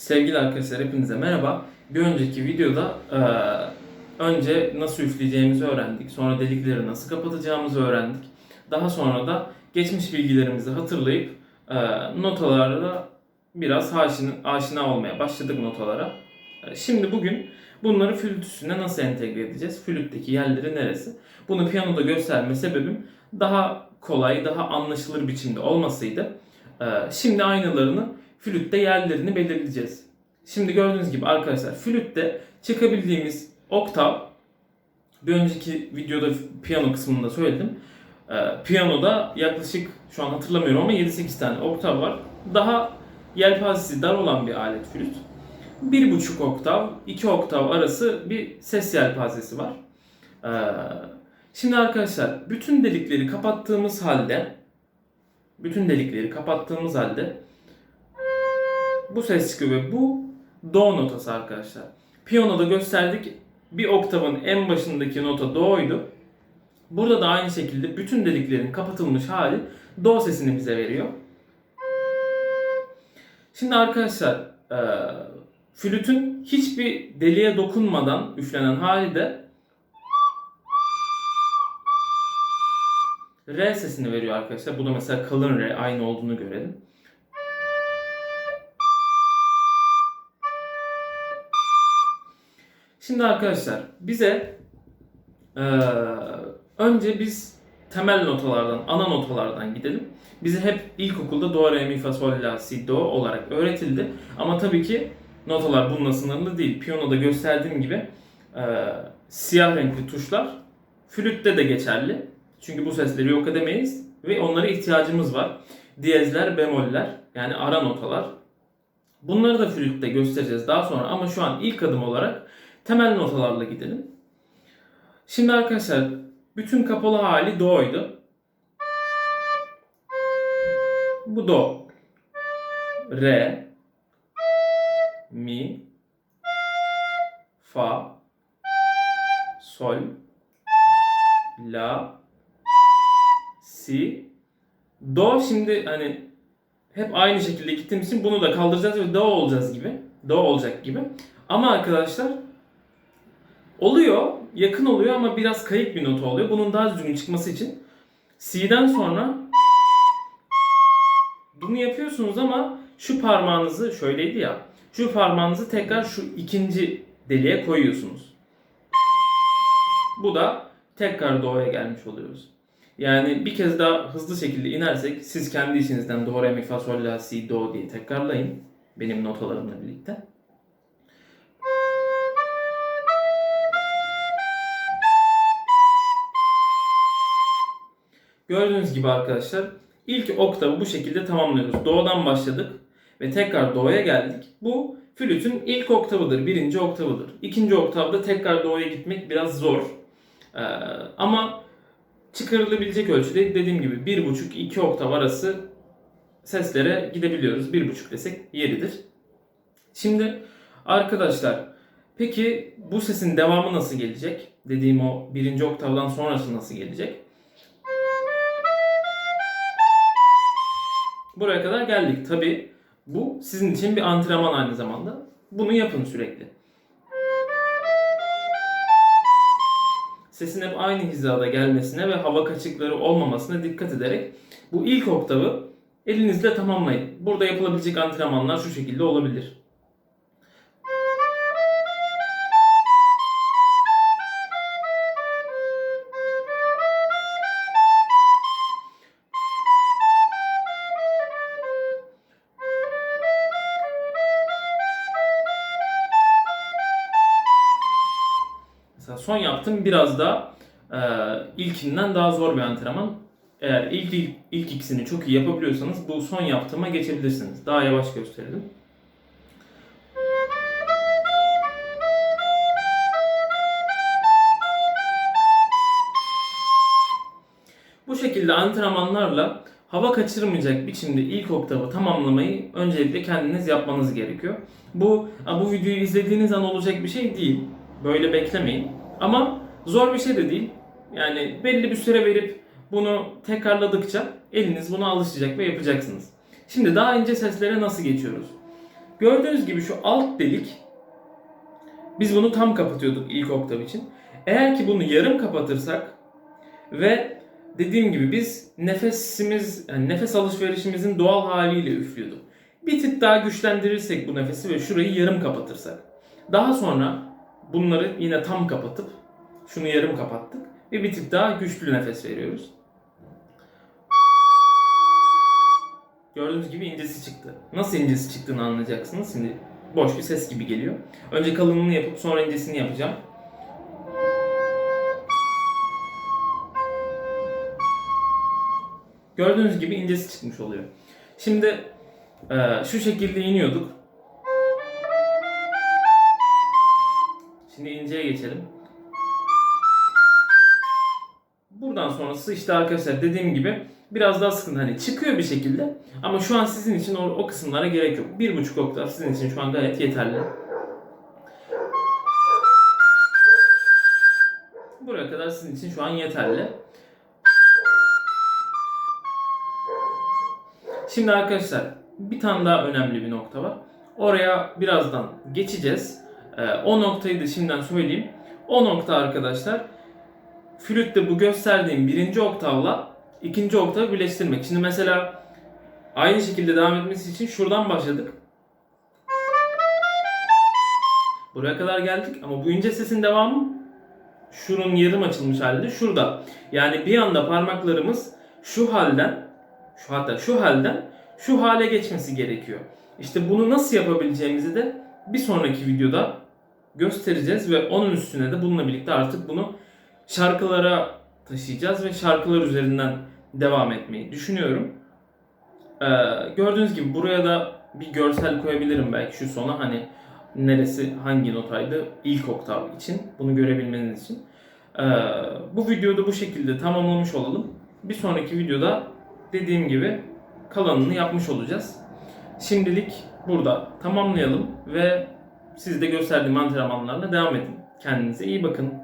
Sevgili arkadaşlar hepinize merhaba. Bir önceki videoda eee, önce nasıl üfleyeceğimizi öğrendik. Sonra delikleri nasıl kapatacağımızı öğrendik. Daha sonra da geçmiş bilgilerimizi hatırlayıp eee notalarla biraz aşina, aşina olmaya başladık notalara. Eee, Şimdi bugün bunları flüt üstüne nasıl entegre edeceğiz? Flütteki yerleri neresi? Bunu piyanoda gösterme sebebim daha kolay, daha anlaşılır biçimde olmasıydı. Eee, Şimdi aynılarını flütte yerlerini belirleyeceğiz. Şimdi gördüğünüz gibi arkadaşlar flütte çıkabildiğimiz oktav bir önceki videoda piyano kısmında söyledim. Ee, piyanoda yaklaşık şu an hatırlamıyorum ama 7-8 tane oktav var. Daha yelpazesi dar olan bir alet flüt. 1,5 oktav, 2 oktav arası bir ses yelpazesi var. Ee, şimdi arkadaşlar bütün delikleri kapattığımız halde bütün delikleri kapattığımız halde bu ses çıkıyor ve bu do notası arkadaşlar. Piyanoda gösterdik bir oktavın en başındaki nota do'ydu. Burada da aynı şekilde bütün deliklerin kapatılmış hali do sesini bize veriyor. Şimdi arkadaşlar e, flütün hiçbir deliğe dokunmadan üflenen hali de re sesini veriyor arkadaşlar. Bu da mesela kalın re aynı olduğunu görelim. Şimdi arkadaşlar bize eee, önce biz temel notalardan, ana notalardan gidelim. Bize hep ilkokulda do, re, mi, fa, sol, la, si, do olarak öğretildi. Ama tabii ki notalar bununla sınırlı değil. Piyanoda gösterdiğim gibi eee, siyah renkli tuşlar flütte de geçerli. Çünkü bu sesleri yok edemeyiz ve onlara ihtiyacımız var. Diyezler, bemoller yani ara notalar. Bunları da flütte göstereceğiz daha sonra ama şu an ilk adım olarak temel notalarla gidelim. Şimdi arkadaşlar bütün kapalı hali do'ydu. Bu do. Re. Mi. Fa. Sol. La. Si. Do şimdi hani hep aynı şekilde gittiğimiz için bunu da kaldıracağız ve do olacağız gibi. Do olacak gibi. Ama arkadaşlar oluyor, yakın oluyor ama biraz kayık bir nota oluyor. Bunun daha düzgün çıkması için C'den sonra bunu yapıyorsunuz ama şu parmağınızı şöyleydi ya. Şu parmağınızı tekrar şu ikinci deliğe koyuyorsunuz. Bu da tekrar do'ya gelmiş oluyoruz. Yani bir kez daha hızlı şekilde inersek siz kendi içinizden do, re, mi, fa, sol, la, si, do diye tekrarlayın. Benim notalarımla birlikte. Gördüğünüz gibi arkadaşlar ilk oktavı bu şekilde tamamlıyoruz. Do'dan başladık ve tekrar do'ya geldik. Bu flütün ilk oktavıdır, birinci oktavıdır. İkinci oktavda tekrar do'ya gitmek biraz zor. Ee, ama çıkarılabilecek ölçüde dediğim gibi 1,5-2 oktav arası seslere gidebiliyoruz. 1,5 desek yeridir. Şimdi arkadaşlar peki bu sesin devamı nasıl gelecek? Dediğim o birinci oktavdan sonrası nasıl gelecek? Buraya kadar geldik. Tabi bu sizin için bir antrenman aynı zamanda. Bunu yapın sürekli. Sesin hep aynı hizada gelmesine ve hava kaçıkları olmamasına dikkat ederek bu ilk oktavı elinizle tamamlayın. Burada yapılabilecek antrenmanlar şu şekilde olabilir. Son yaptım biraz daha e, ilkinden daha zor bir antrenman. Eğer ilk, ilk, ilk ikisini çok iyi yapabiliyorsanız bu son yaptığıma geçebilirsiniz. Daha yavaş gösterelim. Bu şekilde antrenmanlarla hava kaçırmayacak biçimde ilk oktavı tamamlamayı öncelikle kendiniz yapmanız gerekiyor. Bu bu videoyu izlediğiniz an olacak bir şey değil. Böyle beklemeyin. Ama zor bir şey de değil. Yani belli bir süre verip bunu tekrarladıkça eliniz buna alışacak ve yapacaksınız. Şimdi daha ince seslere nasıl geçiyoruz? Gördüğünüz gibi şu alt delik biz bunu tam kapatıyorduk ilk oktav için. Eğer ki bunu yarım kapatırsak ve dediğim gibi biz nefesimiz yani nefes alışverişimizin doğal haliyle üflüyorduk. Bir tık daha güçlendirirsek bu nefesi ve şurayı yarım kapatırsak. Daha sonra bunları yine tam kapatıp şunu yarım kapattık ve bir tık daha güçlü nefes veriyoruz. Gördüğünüz gibi incesi çıktı. Nasıl incesi çıktığını anlayacaksınız. Şimdi boş bir ses gibi geliyor. Önce kalınlığını yapıp sonra incesini yapacağım. Gördüğünüz gibi incesi çıkmış oluyor. Şimdi şu şekilde iniyorduk. Şimdi inceye geçelim. Buradan sonrası işte arkadaşlar dediğim gibi biraz daha sıkıntı. Hani çıkıyor bir şekilde ama şu an sizin için o, o kısımlara gerek yok. Bir buçuk oktav sizin için şu an gayet yeterli. Buraya kadar sizin için şu an yeterli. Şimdi arkadaşlar bir tane daha önemli bir nokta var. Oraya birazdan geçeceğiz. Ee, o noktayı da şimdiden söyleyeyim. O nokta arkadaşlar flütte bu gösterdiğim birinci oktavla ikinci oktavı birleştirmek. Şimdi mesela aynı şekilde devam etmesi için şuradan başladık. Buraya kadar geldik ama bu ince sesin devamı şunun yarım açılmış halde şurada. Yani bir anda parmaklarımız şu halden şu hatta şu halden şu hale geçmesi gerekiyor. İşte bunu nasıl yapabileceğimizi de bir sonraki videoda göstereceğiz ve onun üstüne de bununla birlikte artık bunu şarkılara taşıyacağız ve şarkılar üzerinden devam etmeyi düşünüyorum. Ee, gördüğünüz gibi buraya da bir görsel koyabilirim belki şu sona hani neresi hangi notaydı ilk oktav için bunu görebilmeniz için. Ee, bu videoda bu şekilde tamamlamış olalım. Bir sonraki videoda dediğim gibi kalanını yapmış olacağız. Şimdilik burada tamamlayalım ve siz de gösterdiğim antrenmanlarla devam edin. Kendinize iyi bakın.